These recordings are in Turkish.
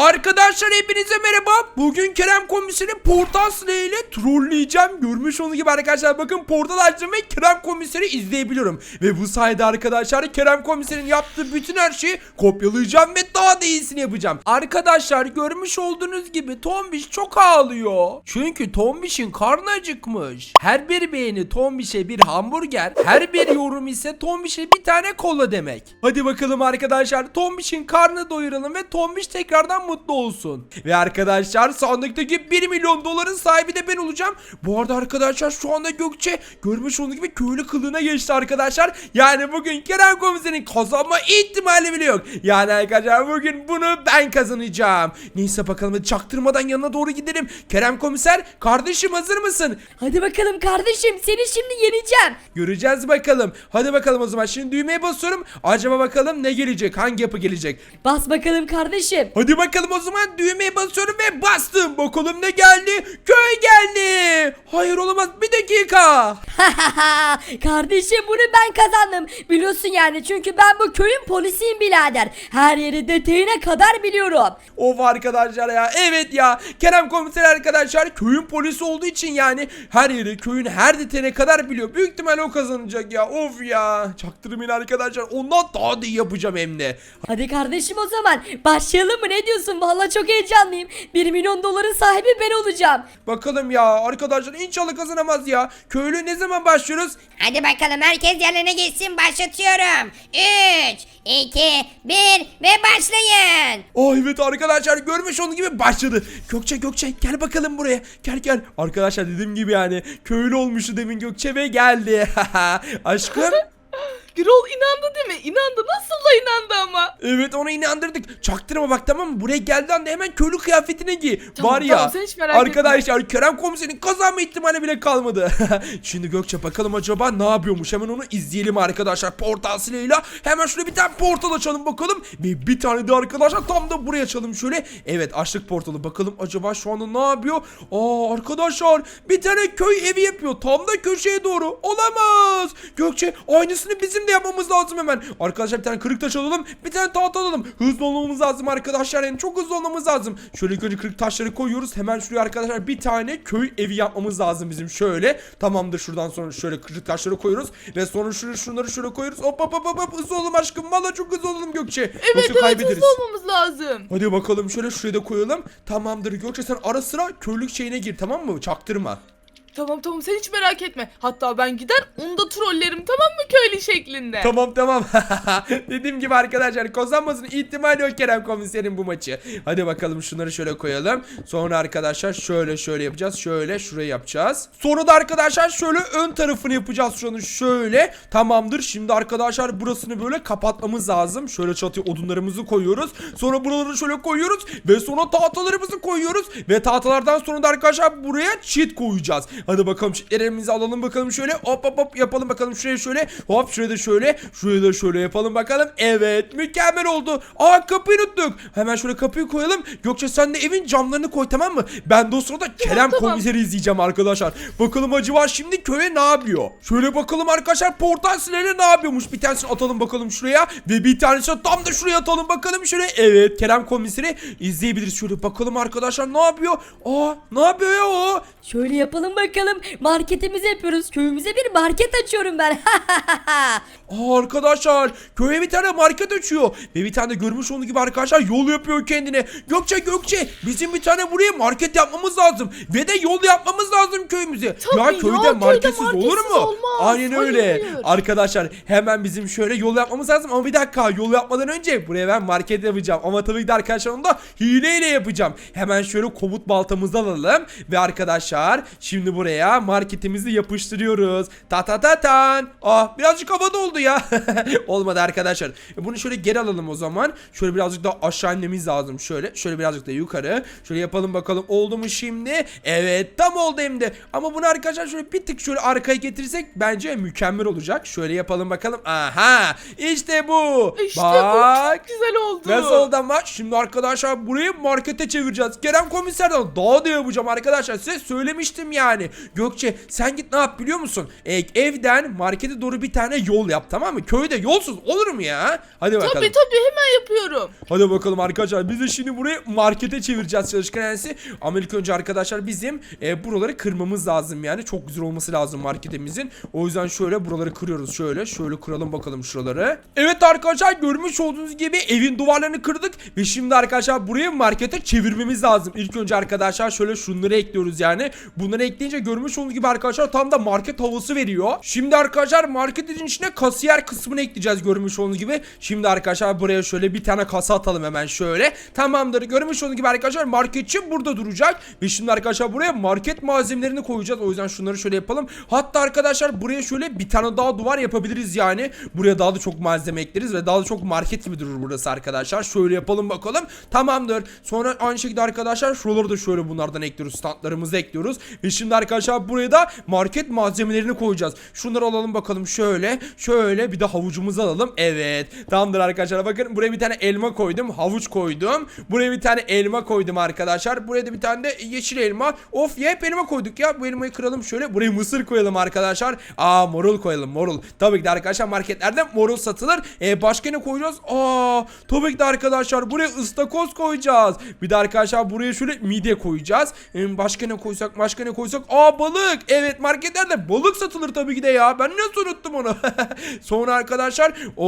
Arkadaşlar hepinize merhaba. Bugün Kerem komiseri portal ile trolleyeceğim. Görmüş olduğunuz gibi arkadaşlar bakın portal açtım ve Kerem komiseri izleyebiliyorum. Ve bu sayede arkadaşlar Kerem komiserin yaptığı bütün her şeyi kopyalayacağım ve daha da iyisini yapacağım. Arkadaşlar görmüş olduğunuz gibi Tombiş çok ağlıyor. Çünkü Tombiş'in karnı acıkmış. Her bir beğeni Tombiş'e bir hamburger, her bir yorum ise Tombiş'e bir tane kola demek. Hadi bakalım arkadaşlar Tombiş'in karnını doyuralım ve Tombiş tekrardan mutlu olsun. Ve arkadaşlar sandıktaki 1 milyon doların sahibi de ben olacağım. Bu arada arkadaşlar şu anda Gökçe görmüş olduğunuz gibi köylü kılığına geçti arkadaşlar. Yani bugün Kerem komiserin kazanma ihtimali bile yok. Yani arkadaşlar bugün bunu ben kazanacağım. Neyse bakalım çaktırmadan yanına doğru gidelim. Kerem komiser kardeşim hazır mısın? Hadi bakalım kardeşim seni şimdi yeneceğim. Göreceğiz bakalım. Hadi bakalım o zaman. Şimdi düğmeye basıyorum. Acaba bakalım ne gelecek? Hangi yapı gelecek? Bas bakalım kardeşim. Hadi bakalım o zaman düğmeye basıyorum ve bastım. Bakalım ne geldi? Köy geldi. Hayır olamaz. Bir dakika. kardeşim bunu ben kazandım. Biliyorsun yani çünkü ben bu köyün polisiyim birader. Her yeri detayına kadar biliyorum. Of arkadaşlar ya. Evet ya. Kerem komiser arkadaşlar köyün polisi olduğu için yani her yeri köyün her detayına kadar biliyor. Büyük ihtimal o kazanacak ya. Of ya. Çaktırmayın arkadaşlar. Ondan daha da iyi yapacağım hem de. Hadi kardeşim o zaman başlayalım mı ne diyorsun? Vallahi çok heyecanlıyım. 1 milyon doların sahibi ben olacağım. Bakalım ya arkadaşlar inşallah kazanamaz ya. Köylü ne zaman başlıyoruz? Hadi bakalım herkes yerlerine geçsin başlatıyorum. 3, 2, 1 ve başlayın. Oh evet arkadaşlar görmüş olduğunuz gibi başladı. Gökçe Gökçe gel bakalım buraya. Gel gel. Arkadaşlar dediğim gibi yani köylü olmuştu demin Gökçe ve geldi. Aşkım. Gürol inandı değil mi? İnandı. Nasıl da inandı ama. Evet onu inandırdık. Çaktırma bak tamam mı? Buraya geldi anda hemen köylü kıyafetine giy. Tamam, Var ya. tamam, sen hiç merak arkadaşlar Kerem komiserin kazanma ihtimali bile kalmadı. Şimdi Gökçe bakalım acaba ne yapıyormuş? Hemen onu izleyelim arkadaşlar. Portal silahıyla. Hemen şöyle bir tane portal açalım bakalım. Ve bir tane de arkadaşlar tam da buraya açalım şöyle. Evet açtık portalı. Bakalım acaba şu anda ne yapıyor? Aa arkadaşlar bir tane köy evi yapıyor. Tam da köşeye doğru. Olamaz. Gökçe aynısını bizim de yapmamız lazım hemen. Arkadaşlar bir tane kırık taş alalım. Bir tane tahta alalım. Hızlı olmamız lazım arkadaşlar. Yani çok hızlı olmamız lazım. Şöyle ilk önce kırık taşları koyuyoruz. Hemen şuraya arkadaşlar bir tane köy evi yapmamız lazım bizim şöyle. Tamamdır şuradan sonra şöyle kırık taşları koyuyoruz. Ve sonra şuraya şunları şöyle koyuyoruz. Hop hop hop hop. Hızlı olun aşkım. Valla çok hızlı olalım Gökçe. Evet Yoksa evet kaybederiz. hızlı olmamız lazım. Hadi bakalım şöyle şuraya da koyalım. Tamamdır Gökçe sen ara sıra köylük şeyine gir tamam mı? Çaktırma. Tamam tamam sen hiç merak etme. Hatta ben gider onu da trollerim tamam mı köylü şeklinde. Tamam tamam. Dediğim gibi arkadaşlar kazanmasın ihtimali yok Kerem komiserin bu maçı. Hadi bakalım şunları şöyle koyalım. Sonra arkadaşlar şöyle şöyle yapacağız. Şöyle şurayı yapacağız. Sonra da arkadaşlar şöyle ön tarafını yapacağız şunu şöyle. Tamamdır. Şimdi arkadaşlar burasını böyle kapatmamız lazım. Şöyle çatıya odunlarımızı koyuyoruz. Sonra buraları şöyle koyuyoruz. Ve sonra tahtalarımızı koyuyoruz. Ve tahtalardan sonra da arkadaşlar buraya çit koyacağız. Hadi bakalım çitlerimizi alalım bakalım şöyle. Hop hop hop yapalım bakalım şuraya şöyle. Hop şuraya da şöyle. Şuraya da şöyle yapalım bakalım. Evet mükemmel oldu. Aa kapıyı unuttuk. Hemen şöyle kapıyı koyalım. Gökçe sen de evin camlarını koy tamam mı? Ben de o sırada Kerem tamam. komiseri izleyeceğim arkadaşlar. Bakalım acaba şimdi köye ne yapıyor? Şöyle bakalım arkadaşlar portal silahıyla ne yapıyormuş? Bir tanesini atalım bakalım şuraya. Ve bir tanesini tam da şuraya atalım bakalım şöyle. Evet Kerem komiseri izleyebiliriz. Şöyle bakalım arkadaşlar ne yapıyor? Aa ne yapıyor ya o? Şöyle yapalım bakalım. Marketimizi yapıyoruz. Köyümüze bir market açıyorum ben. Aa arkadaşlar köye bir tane market açıyor ve bir tane de görmüş olduğunuz gibi arkadaşlar yol yapıyor kendine. Gökçe Gökçe bizim bir tane buraya market yapmamız lazım ve de yol yapmamız lazım köyümüze. Tabii ya, köyde köyde marketsiz olur marketsiz mu? olmaz. Aynen Hayır, öyle. hayır. Arkadaşlar hemen bizim şöyle yol yapmamız lazım ama bir dakika yol yapmadan önce buraya ben market yapacağım ama tabii ki de arkadaşlar onu da hileyle yapacağım. Hemen şöyle komut baltamızı alalım ve arkadaşlar şimdi buraya marketimizi yapıştırıyoruz. Ta ta ta tan. Ah birazcık havada oldu ya. Olmadı arkadaşlar. E, Bunu şöyle geri alalım o zaman. Şöyle birazcık daha aşağı inmemiz lazım. Şöyle şöyle birazcık da yukarı. Şöyle yapalım bakalım oldu mu şimdi? Evet tam oldu hem de. Ama bunu arkadaşlar şöyle bir tık şöyle arkaya getirirsek bence mükemmel olacak. Şöyle yapalım bakalım. Aha işte bu. İşte Bak. bu çok güzel oldu. Nasıl oldu ama? Şimdi arkadaşlar burayı markete çevireceğiz. Kerem komiserden daha da yapacağım arkadaşlar. Size söylemiştim yani. Gökçe sen git ne yap biliyor musun? E, evden markete doğru bir tane yol yap tamam mı? Köyde yolsuz olur mu ya? Hadi bakalım. Tabii tabii hemen yapıyorum. Hadi bakalım arkadaşlar biz de şimdi burayı markete çevireceğiz çalışkan ensi. Ama ilk önce arkadaşlar bizim e, buraları kırmamız lazım yani. Çok güzel olması lazım marketimizin. O yüzden şöyle buraları kırıyoruz şöyle. Şöyle kıralım bakalım şuraları. Evet arkadaşlar görmüş olduğunuz gibi evin duvarlarını kırdık. Ve şimdi arkadaşlar burayı markete çevirmemiz lazım. İlk önce arkadaşlar şöyle şunları ekliyoruz yani. Bunları ekleyince görmüş olduğunuz gibi arkadaşlar tam da market havası veriyor. Şimdi arkadaşlar marketin içine kasiyer kısmını ekleyeceğiz görmüş olduğunuz gibi. Şimdi arkadaşlar buraya şöyle bir tane kasa atalım hemen şöyle. Tamamdır. Görmüş olduğunuz gibi arkadaşlar marketçi burada duracak. Ve şimdi arkadaşlar buraya market malzemelerini koyacağız. O yüzden şunları şöyle yapalım. Hatta arkadaşlar buraya şöyle bir tane daha duvar yapabiliriz yani. Buraya daha da çok malzeme ekleriz ve daha da çok market gibi durur burası arkadaşlar. Şöyle yapalım bakalım. Tamamdır. Sonra aynı şekilde arkadaşlar şuraları da şöyle bunlardan ekliyoruz. Standlarımızı ekliyoruz. Ve şimdi arkadaşlar buraya da market malzemelerini koyacağız. Şunları alalım bakalım şöyle. Şöyle bir de havucumuzu alalım. Evet. Tamamdır arkadaşlar. Bakın buraya bir tane elma koydum. Havuç koydum. Buraya bir tane elma koydum arkadaşlar. Buraya da bir tane de yeşil elma. Of ya hep elma koyduk ya. Bu elmayı kıralım şöyle. Buraya mısır koyalım arkadaşlar. Aa morul koyalım morul. Tabii ki de arkadaşlar marketlerde morul satılır. Ee, başka ne koyacağız? Aa tabii ki de arkadaşlar buraya ıstakoz koyacağız. Bir de arkadaşlar buraya şöyle midye koyacağız. Ee, başka ne koysak başka ne koysak? Aa balık. Evet marketlerde balık satılır tabii ki de ya. Ben nasıl unuttum onu? Sonra arkadaşlar o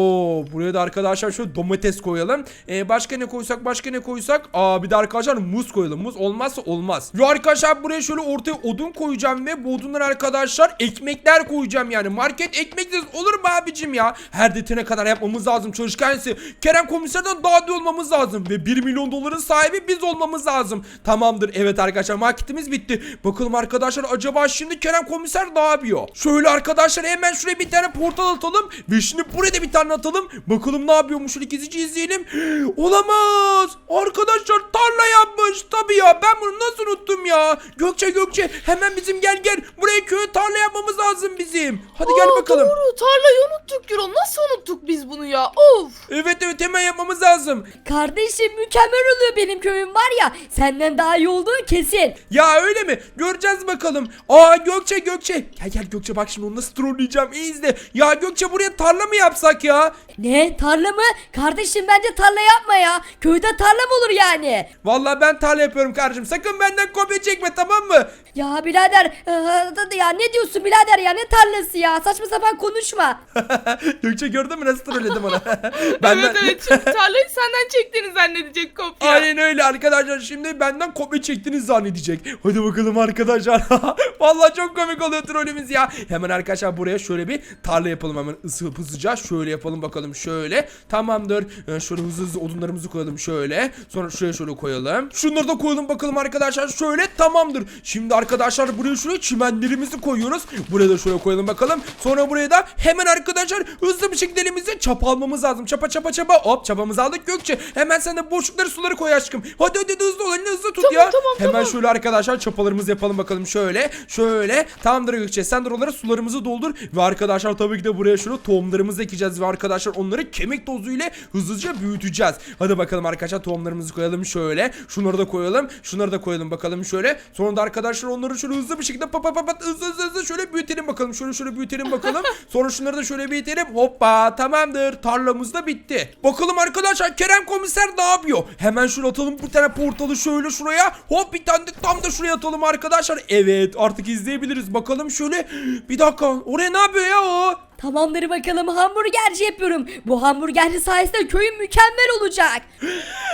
buraya da arkadaşlar şöyle domates koyalım. Ee, başka ne koysak başka ne koysak? Aa bir de arkadaşlar muz koyalım. Muz olmazsa olmaz. Ve arkadaşlar buraya şöyle ortaya odun koyacağım ve bu odunlar arkadaşlar ekmekler koyacağım yani. Market ekmeksiz olur mu abicim ya? Her detayına kadar yapmamız lazım çalışkansı. Kerem komiserden daha iyi olmamız lazım ve 1 milyon doların sahibi biz olmamız lazım. Tamamdır. Evet arkadaşlar marketimiz bitti. Bakalım arkadaşlar acaba şimdi Kerem komiser ne yapıyor? Şöyle arkadaşlar hemen şuraya bir tane portal atalım ve şimdi buraya da bir tane atalım. Bakalım ne yapıyormuş şöyle gizlice izleyelim. Olamaz. Arkadaşlar tarla yapmış. Tabii ya ben bunu nasıl unuttum ya? Gökçe Gökçe hemen bizim gel gel. Buraya köye tarla yapmamız lazım bizim. Hadi gel Aa, bakalım. Doğru tarlayı unuttuk Gürol. Nasıl unuttuk biz bunu ya? Of. Evet evet hemen yapmamız lazım. Kardeşim mükemmel oluyor benim köyüm var ya. Senden daha iyi olduğu kesin. Ya öyle mi? Göreceğiz bakalım. Aa Gökçe Gökçe. Gel gel Gökçe bak şimdi onu nasıl trolleyeceğim. İyi izle. Ya Gökçe buraya tarla mı yapsak ya? Ne tarla mı? Kardeşim bence tarla yapma ya. Köyde tarla mı olur yani? Vallahi ben tarla yapıyorum kardeşim. Sakın benden kopya çekme tamam mı? Ya birader ee, ya ne diyorsun birader ya ne tarlası ya saçma sapan konuşma. Gökçe gördün mü nasıl trolledim onu? benden... Evet evet şimdi tarlayı senden çektiğini zannedecek kopya. Aynen öyle arkadaşlar. Şimdi benden kopya çektiğinizi zannedecek. Hadi bakalım arkadaşlar. Vallahi çok komik oluyor trollümüz ya. Hemen arkadaşlar buraya şöyle bir tarla yapalım hemen ısı hızlıca. Şöyle yapalım bakalım şöyle. Tamamdır. Ee, şöyle hızlı hızlı odunlarımızı koyalım şöyle. Sonra şuraya şöyle koyalım. Şunları da koyalım bakalım arkadaşlar. Şöyle tamamdır. Şimdi arkadaşlar buraya şöyle çimenlerimizi koyuyoruz. Buraya da şöyle koyalım bakalım. Sonra buraya da hemen arkadaşlar hızlı bir şekilde elimize çapa almamız lazım. Çapa çapa çapa. Hop çapamızı aldık Gökçe. Hemen sen de boşlukları suları koy aşkım. Hadi hadi hadi, hızlı ol elini hızlı tut Tamam, ya. tamam, hemen tamam. şöyle arkadaşlar çapalarımızı yapalım bakalım şöyle. Şöyle. Tamamdır Gökçe. Sen de oralara sularımızı doldur. Ve arkadaşlar tabii ki de buraya şöyle tohumlarımızı ekeceğiz. Ve arkadaşlar onları kemik tozuyla hızlıca büyüteceğiz. Hadi bakalım arkadaşlar tohumlarımızı koyalım şöyle. Şunları da koyalım. Şunları da koyalım bakalım şöyle. Sonra da arkadaşlar onları şöyle hızlı bir şekilde pat pat pat pat hızlı hızlı hızlı şöyle büyütelim bakalım. Şöyle şöyle büyütelim bakalım. Sonra şunları da şöyle büyütelim. Hoppa tamamdır. Tarlamız da bitti. Bakalım arkadaşlar Kerem komiser ne yapıyor? Hemen şöyle atalım bir tane portalı şöyle şuraya. Hop bir tane de tam da şuraya atalım arkadaşlar. Evet artık izleyebiliriz. Bakalım şöyle. Bir dakika. Oraya ne yapıyor ya o? Tamamdır bakalım hamburgerci yapıyorum. Bu hamburgerci sayesinde köyüm mükemmel olacak.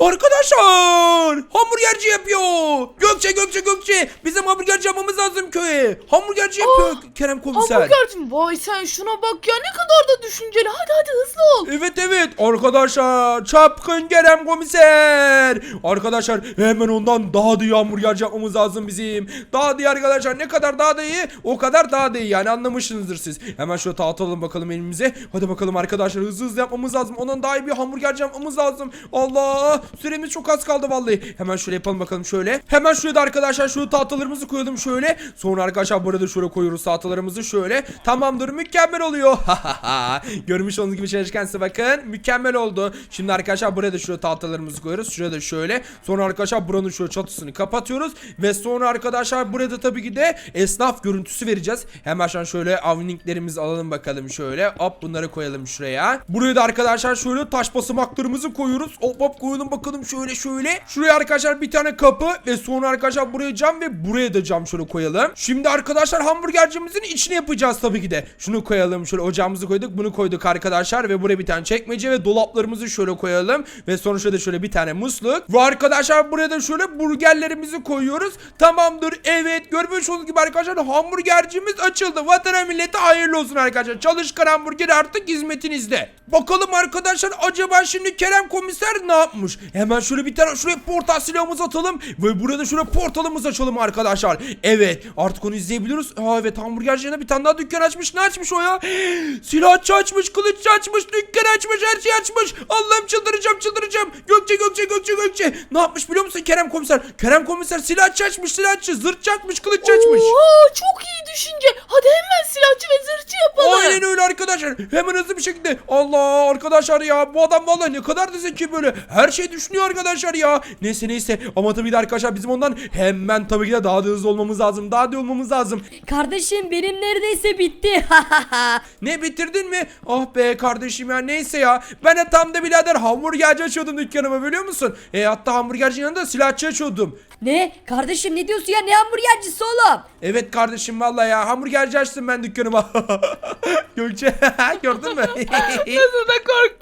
Arkadaşlar hamburgerci yapıyor. Gökçe Gökçe Gökçe bizim hamburgerci yapmamız lazım köye. Hamburgerci yapıyor Kerem komiser. Hamburgercim vay sen şuna bak ya ne kadar da düşünceli. Hadi hadi hızlı ol. Evet evet arkadaşlar çapkın Kerem komiser. Arkadaşlar hemen ondan daha da iyi hamburgerci yapmamız lazım bizim. Daha da iyi arkadaşlar ne kadar daha da iyi o kadar daha da iyi yani anlamışsınızdır siz. Hemen şöyle tahta bakalım elimize. Hadi bakalım arkadaşlar hızlı hızlı yapmamız lazım. Ondan daha iyi bir hamburgerci yapmamız lazım. Allah süremiz çok az kaldı vallahi. Hemen şöyle yapalım bakalım şöyle. Hemen şuraya da arkadaşlar şu tahtalarımızı koyalım şöyle. Sonra arkadaşlar burada şöyle koyuyoruz tahtalarımızı şöyle. Tamamdır mükemmel oluyor. Görmüş olduğunuz gibi çalışkan size bakın. Mükemmel oldu. Şimdi arkadaşlar buraya da şöyle tahtalarımızı koyuyoruz. Şuraya da şöyle. Sonra arkadaşlar buranın şöyle çatısını kapatıyoruz. Ve sonra arkadaşlar burada tabii ki de esnaf görüntüsü vereceğiz. Hemen şöyle avninklerimizi alalım bakalım şöyle. Hop bunları koyalım şuraya. Buraya da arkadaşlar şöyle taş basamaklarımızı koyuyoruz. Hop hop koyalım bakalım şöyle şöyle. Şuraya arkadaşlar bir tane kapı ve sonra arkadaşlar buraya cam ve buraya da cam şöyle koyalım. Şimdi arkadaşlar hamburgercimizin içine yapacağız tabii ki de. Şunu koyalım şöyle ocağımızı koyduk bunu koyduk arkadaşlar ve buraya bir tane çekmece ve dolaplarımızı şöyle koyalım. Ve sonra şöyle şöyle bir tane musluk. Ve arkadaşlar buraya da şöyle burgerlerimizi koyuyoruz. Tamamdır evet görmüş olduğunuz gibi arkadaşlar hamburgercimiz açıldı. Vatana millete hayırlı olsun arkadaşlar. Çalışkan hamburger artık hizmetinizde. Bakalım arkadaşlar acaba şimdi Kerem komiser ne yapmış? Hemen şöyle bir tane şuraya portal silahımızı atalım ve burada şöyle portalımızı açalım arkadaşlar. Evet artık onu izleyebiliyoruz. Aa evet hamburgercine bir tane daha dükkan açmış. Ne açmış o ya? Silahçı açmış, kılıççı açmış, dükkan açmış, her şey açmış. Allah'ım çıldıracağım, çıldıracağım. Gökçe, Gökçe, Gökçe, Gökçe. Ne yapmış biliyor musun Kerem komiser? Kerem komiser silahçı açmış, silahçı, zırhçı açmış, kılıççı açmış. Oo, çok iyi düşünce. Hadi hemen silahçı ve zırhçı yapalım. Aynen öyle arkadaşlar. Hemen hızlı bir şekilde. Allah arkadaşlar ya bu adam vallahi ne kadar da zeki böyle. Her şey düşünüyor arkadaşlar ya. Neyse neyse ama tabii de arkadaşlar bizim ondan hemen tabii ki de daha da hızlı olmamız lazım. Daha da olmamız lazım. Kardeşim benim neredeyse bitti. Ne bitirdin mi? Ah be kardeşim ya neyse ya. Ben de tam da birader hamburgerci açıyordum dükkanımı biliyor musun? E hatta hamburgercinin yanında silahçı açıyordum. ne? Kardeşim ne diyorsun ya? Ne hamburgercisi oğlum? Evet kardeşim vallahi ya hamburgerci açtım ben dükkanıma. Gökçe gördün mü? Nasıl da korktu,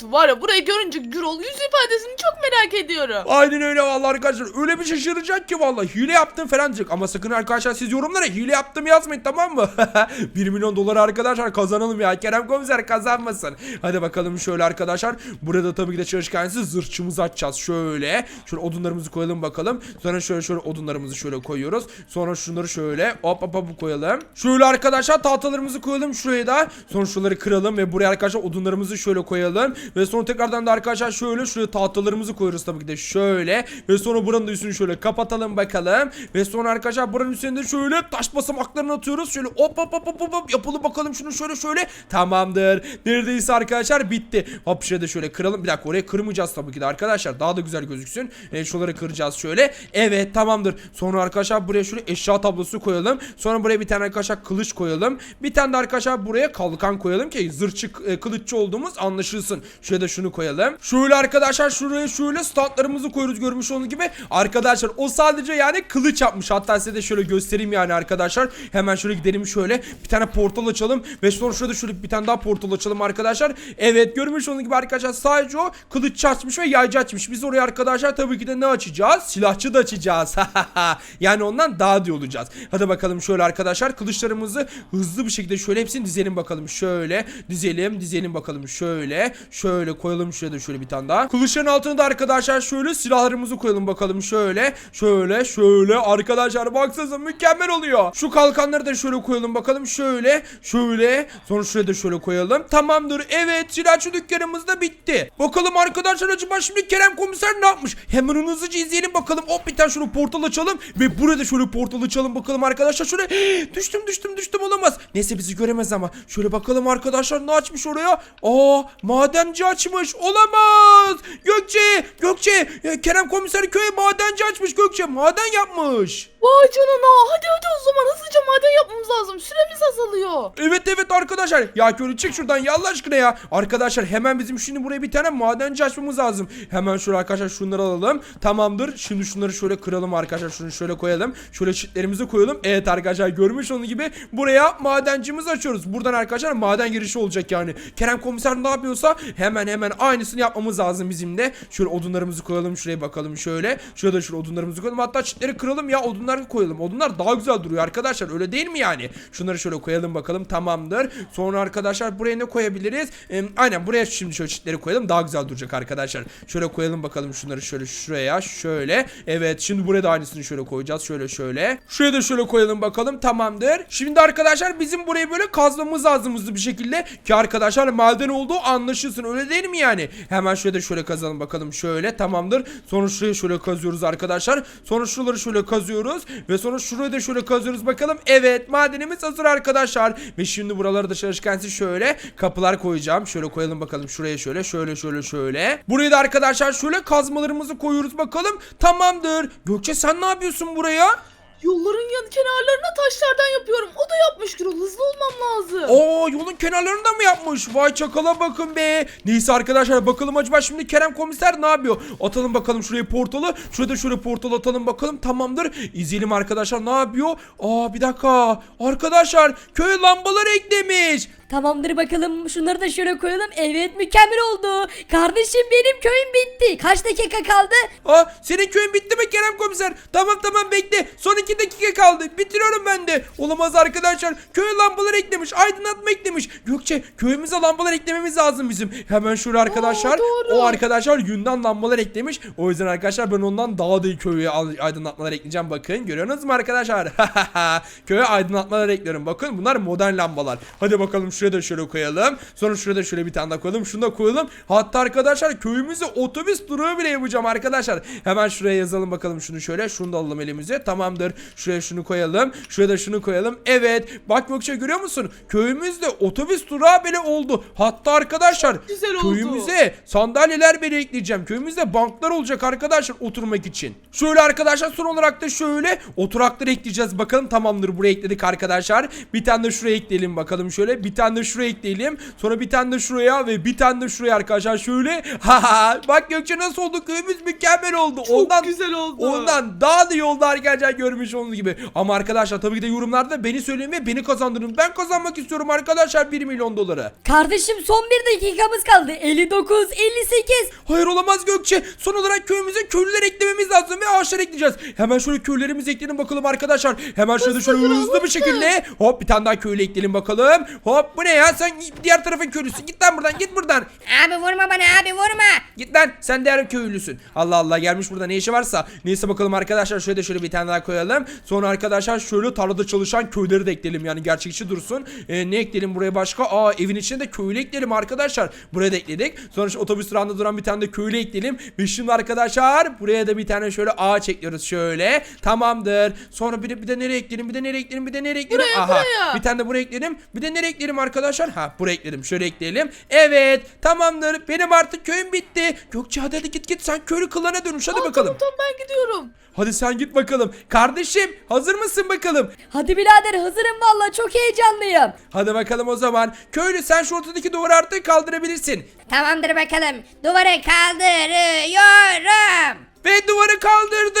korktu. Var ya burayı görünce Gürol yüz ifadesini çok merak ediyorum. Aynen öyle vallahi arkadaşlar. Öyle bir şaşıracak ki vallahi. Hile yaptım falan diyecek. Ama sakın arkadaşlar siz yorumlara hile yaptım yazmayın tamam mı? 1 milyon dolar arkadaşlar kazanalım ya. Kerem komiser kazanmasın. Hadi bakalım şöyle arkadaşlar. Burada tabii ki de çalışkansiz zırhçımızı açacağız. Şöyle. Şöyle odunlarımızı koyalım bakalım. Sonra şöyle şöyle odunlarımızı şöyle koyuyoruz. Sonra şunları şöyle hop hop hop koyalım. Şöyle arkadaşlar tahtalarımızı koyalım şuraya da. Sonra şunları kıralım ve buraya arkadaşlar odunlarımızı şöyle koyalım. Ve sonra tekrardan da arkadaşlar şöyle şuraya tahtalarımızı koyuyoruz tabii ki de şöyle. Ve sonra buranın da üstünü şöyle kapatalım bakalım. Ve sonra arkadaşlar buranın üstünde şöyle taş basamaklarını atıyoruz. Şöyle hop hop hop hop hop, yapalım bakalım şunu şöyle şöyle. Tamamdır. Neredeyse arkadaşlar bitti. Hop şuraya da şöyle kıralım. Bir dakika oraya kırmayacağız tabii ki de arkadaşlar. Daha da güzel gözüksün. E, şuraları kıracağız şöyle. Evet tamamdır. Sonra arkadaşlar buraya şöyle eşya tablosu koyalım. Sonra buraya bir tane arkadaşlar kılıç koyalım. Bir tane de arkadaşlar buraya kalkan koyalım ki zırhçı e, kılıççı olduğumuz anlaşılsın. Şuraya da şunu koyalım. Şöyle arkadaşlar şuraya şöyle standlarımızı koyuyoruz görmüş olduğunuz gibi. Arkadaşlar o sadece yani kılıç yapmış. Hatta size de şöyle göstereyim yani arkadaşlar. Hemen şöyle gidelim şöyle. Bir tane portal açalım. Ve sonra şurada şöyle bir tane daha portal açalım arkadaşlar. Evet görmüş olduğunuz gibi arkadaşlar sadece o kılıç açmış ve yaycı açmış. Biz oraya arkadaşlar tabii ki de ne açacağız? Silahçı da açacağız. yani ondan daha iyi olacağız. Hadi bakalım şöyle arkadaşlar kılıçlarımızı hızlı bir şekilde şöyle hepsini dizelim bakalım. Şöyle dizelim dizelim bakalım şöyle. Şöyle koyalım şuraya da şöyle bir tane daha. Kılıçların altına da arkadaşlar şöyle silahlarımızı koyalım bakalım şöyle. Şöyle şöyle arkadaşlar baksanıza mükemmel oluyor. Şu kalkanları da şöyle koyalım bakalım şöyle. Şöyle. Sonra şuraya da şöyle koyalım. Tamamdır. Evet silahçı dükkanımız da bitti. Bakalım arkadaşlar acaba şimdi Kerem komiser ne yapmış? Hemen onu hızlıca izleyelim bakalım. Hop bir tane şunu portal açalım. Ve burada şöyle portal açalım bakalım arkadaşlar. Şöyle düştüm düştüm düştüm olamaz. Neyse bizi göremez ama. Şöyle bakalım arkadaşlar ne açmış oraya? Aa madenci açmış. Olamaz. Gökçe Gökçe ya Kerem komiser köye madenci açmış Gökçe. Maden yapmış. Vay canına. Hadi hadi o zaman hızlıca maden yapmamız lazım. Süremiz azalıyor. Evet evet arkadaşlar. Ya köylü çık şuradan ya Allah aşkına ya. Arkadaşlar hemen bizim şimdi buraya bir tane madenci açmamız lazım. Hemen şöyle arkadaşlar şunları alalım. Tamamdır. Şimdi şunları şöyle kıralım arkadaşlar. Şunu şöyle koyalım. Şöyle çitlerimizi koyalım. Evet arkadaşlar görmüş olduğunuz gibi buraya madencimizi açıyoruz. Buradan arkadaşlar maden girişi olacak yani. Kerem komiser ne yapıyorsa hemen hemen aynısını yapmamız lazım bizim de. Şöyle odunlarımızı koyalım. Şuraya bakalım şöyle. Şurada da şöyle odunlarımızı koyalım. Hatta çitleri kıralım ya odunları koyalım. Odunlar daha güzel duruyor arkadaşlar. Öyle değil mi yani? Şunları şöyle koyalım bakalım. Tamamdır. Sonra arkadaşlar buraya ne koyabiliriz? Ee, aynen buraya şimdi şöyle çitleri koyalım. Daha güzel duracak arkadaşlar. Şöyle koyalım bakalım şunları şöyle şuraya. Şöyle. Evet şimdi buraya da aynısını şöyle koyacağız. Şöyle şöyle. Şuraya da şöyle koyalım bakalım. Tamamdır. Şimdi arkadaşlar bizim burayı böyle kazmamız lazım hızlı bir şekilde ki arkadaşlar maden olduğu anlaşılsın öyle değil mi yani? Hemen şöyle de şöyle kazalım bakalım şöyle tamamdır. Sonra şuraya şöyle kazıyoruz arkadaşlar. Sonra şuraları şöyle kazıyoruz ve sonra şurayı da şöyle kazıyoruz bakalım. Evet madenimiz hazır arkadaşlar. Ve şimdi buraları da çalışkansı şöyle kapılar koyacağım. Şöyle koyalım bakalım şuraya şöyle şöyle şöyle şöyle. Buraya da arkadaşlar şöyle kazmalarımızı koyuyoruz bakalım. Tamamdır. Gökçe sen ne yapıyorsun buraya? Yolların yan kenarlarına taşlardan yapıyorum. O da yapmış Gürol. Hızlı olmam lazım. Oo yolun kenarlarında mı yapmış? Vay çakala bakın be. Neyse arkadaşlar bakalım acaba şimdi Kerem komiser ne yapıyor? Atalım bakalım şuraya portalı. Şurada şöyle portal atalım bakalım. Tamamdır. İzleyelim arkadaşlar ne yapıyor? Aa bir dakika. Arkadaşlar köy lambaları eklemiş. Tamamdır bakalım şunları da şöyle koyalım. Evet mükemmel oldu. Kardeşim benim köyüm bitti. Kaç dakika kaldı? Aa senin köyün bitti mi Kerem komiser? Tamam tamam bekle. Son iki dakika kaldı. Bitiriyorum ben de. Olamaz arkadaşlar. Köye lambalar eklemiş. Aydınlatma eklemiş. Gökçe köyümüze lambalar eklememiz lazım bizim. Hemen şöyle arkadaşlar. doğru. o arkadaşlar yünden lambalar eklemiş. O yüzden arkadaşlar ben ondan daha da iyi köye al- aydınlatmalar ekleyeceğim. Bakın görüyorsunuz mu arkadaşlar? köye aydınlatmalar ekliyorum. Bakın bunlar modern lambalar. Hadi bakalım şuraya da şöyle koyalım. Sonra şuraya da şöyle bir tane daha koyalım. Şunu da koyalım. Hatta arkadaşlar köyümüze otobüs durağı bile yapacağım arkadaşlar. Hemen şuraya yazalım bakalım şunu şöyle. Şunu da alalım elimize. Tamamdır. Şuraya şunu koyalım. Şuraya da şunu koyalım. Evet. Bak Gökçe görüyor musun? Köyümüzde otobüs durağı bile oldu. Hatta arkadaşlar güzel oldu. köyümüze sandalyeler bile ekleyeceğim. Köyümüzde banklar olacak arkadaşlar oturmak için. Şöyle arkadaşlar son olarak da şöyle oturaklar ekleyeceğiz. Bakalım tamamdır buraya ekledik arkadaşlar. Bir tane de şuraya ekleyelim bakalım şöyle. Bir tane de şuraya ekleyelim. Sonra bir tane de şuraya ve bir tane de şuraya arkadaşlar şöyle. Haha bak Gökçe nasıl oldu? Köyümüz mükemmel oldu. Çok ondan güzel oldu. Ondan daha da iyi oldu arkadaşlar görmüş olduğunuz gibi. Ama arkadaşlar tabii ki de yorumlarda beni söyleyin ve beni kazandırın. Ben kazanmak istiyorum arkadaşlar 1 milyon doları. Kardeşim son bir dakikamız kaldı. 59, 58. Hayır olamaz Gökçe. Son olarak köyümüze köylüler eklememiz lazım ve ağaçlar ekleyeceğiz. Hemen şöyle köylerimizi ekleyelim bakalım arkadaşlar. Hemen şöyle şöyle Hızlı, bir şekilde. Hop bir tane daha köylü ekleyelim bakalım. Hop bu ne ya sen diğer tarafın köylüsün. Git lan buradan git buradan. Abi vurma bana abi vurma. Git lan sen diğer köylüsün. Allah Allah gelmiş burada ne işi varsa. Neyse bakalım arkadaşlar şöyle de şöyle bir tane daha koyalım. Sonra arkadaşlar şöyle tarlada çalışan köyleri de ekleyelim yani gerçekçi dursun. Ee, ne ekleyelim buraya başka? Aa evin içine de köylü ekleyelim arkadaşlar. Buraya da ekledik. Sonra şu otobüs durağında duran bir tane de köylü ekleyelim. Ve şimdi arkadaşlar buraya da bir tane şöyle ağaç ekliyoruz şöyle. Tamamdır. Sonra bir de, bir de nereye ekleyelim? Bir de nereye ekleyelim? Bir de nereye ekleyelim? Buraya, buraya. Bir tane de buraya ekledim. Bir de nereye ekleyelim arkadaşlar? Ha buraya ekledim. Şöyle ekleyelim. Evet. Tamamdır. Benim artık köyüm bitti. Gökçe hadi hadi git git. Sen köylü kılana dönüş. Hadi Aa, bakalım. Tamam tamam ben gidiyorum. Hadi sen git bakalım. Kardeşim hazır mısın bakalım? Hadi birader hazırım valla çok heyecanlıyım. Hadi bakalım o zaman. Köylü sen şu ortadaki duvarı artık kaldırabilirsin. Tamamdır bakalım. Duvarı kaldırıyorum. Ve duvarı kaldırdı.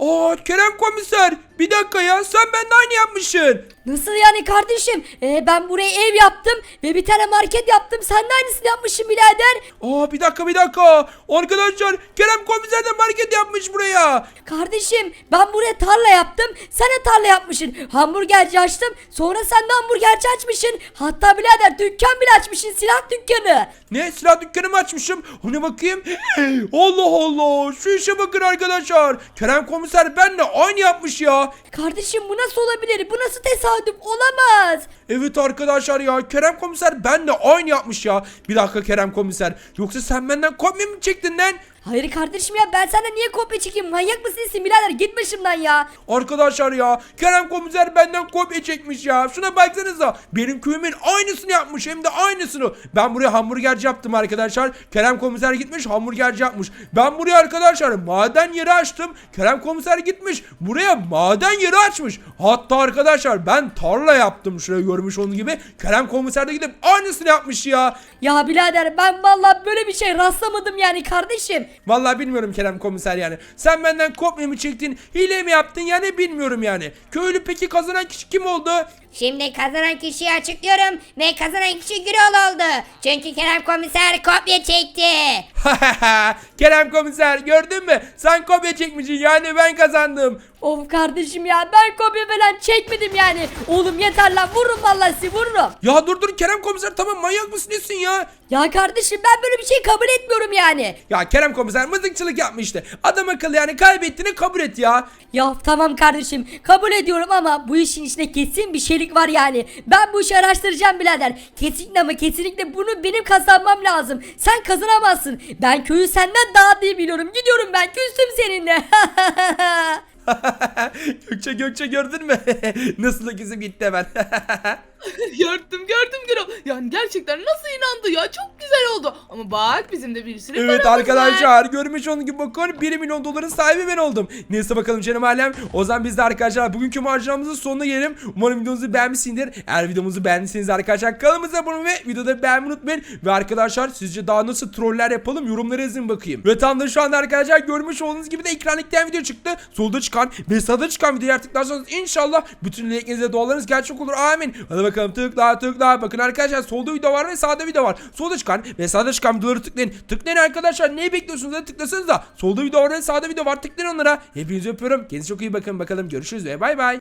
Aa Kerem komiser. Bir dakika ya sen benden aynı yapmışsın. Nasıl yani kardeşim? Ee, ben buraya ev yaptım ve bir tane market yaptım. Sen de aynısını yapmışsın birader. Aa bir dakika bir dakika. Arkadaşlar Kerem komiser de market yapmış buraya. Kardeşim ben buraya tarla yaptım. Sen de tarla yapmışsın. Hamburgerci açtım. Sonra sen de hamburgerci açmışsın. Hatta birader dükkan bile açmışsın. Silah dükkanı. Ne silah dükkanı mı açmışım? Hani bakayım. Allah Allah. Şu işe bakın arkadaşlar. Kerem komiser benle aynı yapmış ya. Kardeşim bu nasıl olabilir? Bu nasıl tesadüf? Olamaz. Evet arkadaşlar ya Kerem komiser benle aynı yapmış ya. Bir dakika Kerem komiser. Yoksa sen benden kopya mı çektin lan? Hayır kardeşim ya ben senden niye kopya çekeyim? Manyak mısın sen birader? Git başımdan ya. Arkadaşlar ya Kerem komiser benden kopya çekmiş ya. Şuna baksanıza. Benim köyümün aynısını yapmış hem de aynısını. Ben buraya hamburgerci yaptım arkadaşlar. Kerem komiser gitmiş hamburgerci yapmış. Ben buraya arkadaşlar maden yeri açtım. Kerem komiser gitmiş. Buraya maden yeri açmış. Hatta arkadaşlar ben tarla yaptım. Şuraya görmüş onun gibi. Kerem komiser de gidip aynısını yapmış ya. Ya birader ben vallahi böyle bir şey rastlamadım yani kardeşim. Vallahi bilmiyorum Kerem komiser yani. Sen benden kopya mı çektin, hile mi yaptın yani bilmiyorum yani. Köylü peki kazanan kişi kim oldu? Şimdi kazanan kişiyi açıklıyorum ve kazanan kişi Gürol oldu. Çünkü Kerem komiser kopya çekti. Kerem komiser gördün mü? Sen kopya çekmişsin yani ben kazandım. Of kardeşim ya ben kopya falan çekmedim yani. Oğlum yeter lan vururum vallahi sizi vururum. Ya dur dur Kerem komiser tamam manyak mısın nesin ya? Ya kardeşim ben böyle bir şey kabul etmiyorum yani. Ya Kerem komiser mızıkçılık yapmıştı. Adam akıllı yani kaybettiğini kabul et ya. Ya tamam kardeşim kabul ediyorum ama bu işin içinde kesin bir şeylik var yani. Ben bu işi araştıracağım birader. Kesinlikle ama kesinlikle bunu benim kazanmam lazım. Sen kazanamazsın. Ben köyü senden daha iyi biliyorum. Gidiyorum ben küstüm seninle. Gökçe Gökçe gördün mü? Nasıl da kızım gitti hemen. gördüm gördüm Gürol. Yani gerçekten nasıl inandı ya çok güzel oldu. Ama bak bizim de bir sürü evet paramız var. arkadaşlar görmüş olduğunuz gibi bakın 1 milyon doların sahibi ben oldum. Neyse bakalım canım alem. O zaman biz de arkadaşlar bugünkü maceramızın sonuna gelelim. Umarım videomuzu beğenmişsindir. Eğer videomuzu beğendiyseniz arkadaşlar kanalımıza abone olmayı ve videoda beğenmeyi unutmayın. Ve arkadaşlar sizce daha nasıl troller yapalım yorumlara yazın bakayım. Ve tam da şu anda arkadaşlar görmüş olduğunuz gibi de ekranlıktan video çıktı. Solda çıkan ve sağda çıkan videoyu tıklarsanız inşallah bütün dileklerinizle dualarınız gerçek olur. Amin. Hadi bakalım tıkla tıkla. Bakın arkadaşlar solda video var ve sağda video var. Solda çıkan ve sağda çıkan videoları tıklayın. Tıklayın arkadaşlar. Neyi bekliyorsunuz? Hadi tıklasanız da. Solda video var ve sağda video var. Tıklayın onlara. Hepinizi öpüyorum. Kendinize çok iyi bakın. Bakalım görüşürüz ve bay bay.